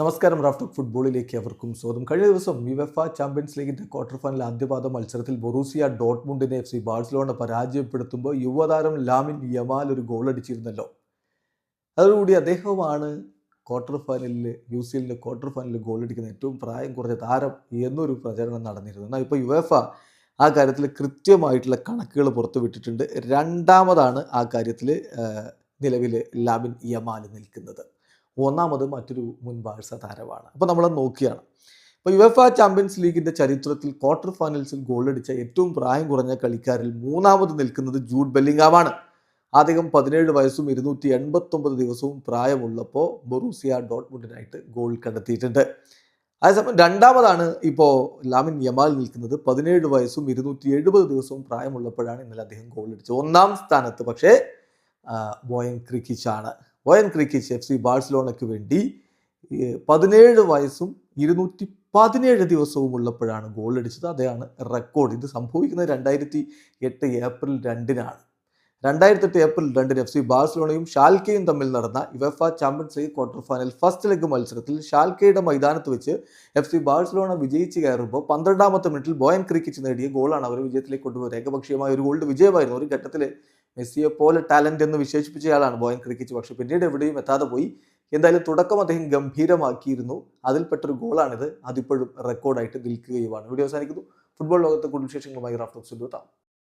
നമസ്കാരം റാഫ്റ്റ് ഫുട്ബോളിലേക്ക് അവർക്കും സ്വാഗതം. കഴിഞ്ഞ ദിവസം വിവഫ ചാമ്പ്യൻസ് ലീഗിന്റെ ക്വാർട്ടർ ഫൈനൽ ആദ്യപാദ മത്സരത്തിൽ ബൊറൂസിയ ഡോട്ട്മുണ്ടിനെ എഫ് സി ബാഴ്സലോണ പരാജയപ്പെടുത്തുമ്പോൾ യുവതാരം ലാമിൻ യമാൽ ഒരു ഗോൾ അടിച്ചിരുന്നല്ലോ. അതോടുകൂടി അദ്ദേഹമാണ് ക്വാർട്ടർ ഫൈനലിൽ യു സി എല്ലിന്റെ ക്വാർട്ടർ ഫൈനലിൽ ഗോൾ അടിക്കുന്ന ഏറ്റവും പ്രായം കുറഞ്ഞ താരം എന്നൊരു പ്രചരണം നടന്നിരുന്നു എന്നാൽ ഇപ്പോൾ യുവഫ ആ കാര്യത്തിൽ കൃത്യമായിട്ടുള്ള കണക്കുകൾ പുറത്തുവിട്ടിട്ടുണ്ട് രണ്ടാമതാണ് ആ കാര്യത്തിൽ നിലവിൽ ലാമിൻ യമാൽ നിൽക്കുന്നത്. ഒന്നാമത് മറ്റൊരു മുൻ ബാഴ്സ താരമാണ്. അപ്പോൾ നമ്മൾ നോക്കിയാണ്. ഇപ്പോൾ യുഎഫ ചാമ്പ്യൻസ് ലീഗിന്റെ ചരിത്രത്തിൽ ക്വാർട്ടർ ഫൈനൽസിൽ ഗോളടിച്ച ഏറ്റവും പ്രായം കുറഞ്ഞ കളിക്കാരിൽ മൂന്നാമത് നിൽക്കുന്നത് ജൂഡ് ബെല്ലിംഗാമാണ്. അദ്ദേഹം പതിനേഴ് വയസ്സും ഇരുന്നൂറ്റി എൺപത്തൊമ്പത് ദിവസവും പ്രായമുള്ളപ്പോൾ ബൊറൂസിയ ഡോട്ട്മുണ്ടിനായിട്ട് ഗോൾ കണ്ടെത്തിയിട്ടുണ്ട്. അതേസമയം രണ്ടാമതാണ് ഇപ്പോൾ ലാമിൻ യമാൽ നിൽക്കുന്നത്. പതിനേഴ് വയസ്സും ഇരുന്നൂറ്റി എഴുപത് ദിവസവും പ്രായമുള്ളപ്പോഴാണ് ഇന്നലെ അദ്ദേഹം ഗോൾ അടിച്ചത്. ഒന്നാം സ്ഥാനത്ത് പക്ഷേ ബോയൻ ക്രിക്കിച്ചാണ്. ബോയൻ ക്രിക്കിച്ച് എഫ് സി ബാഴ്സലോണയ്ക്ക് വേണ്ടി പതിനേഴ് വയസ്സും ഇരുന്നൂറ്റി പതിനേഴ് ദിവസവും ഉള്ളപ്പോഴാണ് ഗോൾ അടിച്ചത്. അതാണ് റെക്കോർഡ് ഇത് സംഭവിക്കുന്നത് രണ്ടായിരത്തി എട്ട് ഏപ്രിൽ രണ്ടിനാണ്. രണ്ടായിരത്തി എട്ട് ഏപ്രിൽ രണ്ടിന് എഫ് സി ബാഴ്സലോണയും ഷാൽക്കയും തമ്മിൽ നടന്ന UEFA champions league quarter final first leg മത്സരത്തിൽ ഷാൽക്കയുടെ മൈതാനത്ത് വെച്ച് എഫ് സി ബാഴ്സലോണ വിജയിച്ച് കയറുമ്പോൾ പന്ത്രണ്ടാമത്തെ മിനിറ്റിൽ ബോയൻ ക്രിക്കിച്ച് നേടിയ ഗോളാണ് അവർ വിജയത്തിലേക്ക് കൊണ്ടുപോയത്. ഏകപക്ഷീയമായ ഒരു ഗോളിന്റെ വിജയമായിരുന്നു ഒരു ഘട്ടത്തിൽ മെസ്സിയെ പോലെ ടാലന്റ് എന്ന് വിശേഷിപ്പിച്ചയാളാണ് ബോയൻ ക്രിക്കറ്റ് പക്ഷെ പിന്നീട് എവിടെയും എത്താതെ പോയി. എന്തായാലും തുടക്കം അദ്ദേഹം ഗംഭീരമാക്കിയിരുന്നു. അതിൽപ്പെട്ടൊരു ഗോളാണിത്. അതിപ്പോഴും റെക്കോർഡായിട്ട് നിൽക്കുകയുമാണ്. വീഡിയോ അവസാനിക്കുന്നു. ഫുട്ബോൾ ലോകത്തെ കൂടുതൽ വിശേഷങ്ങളുമായി റാഫ്റ്റോക്സ് എത്താം.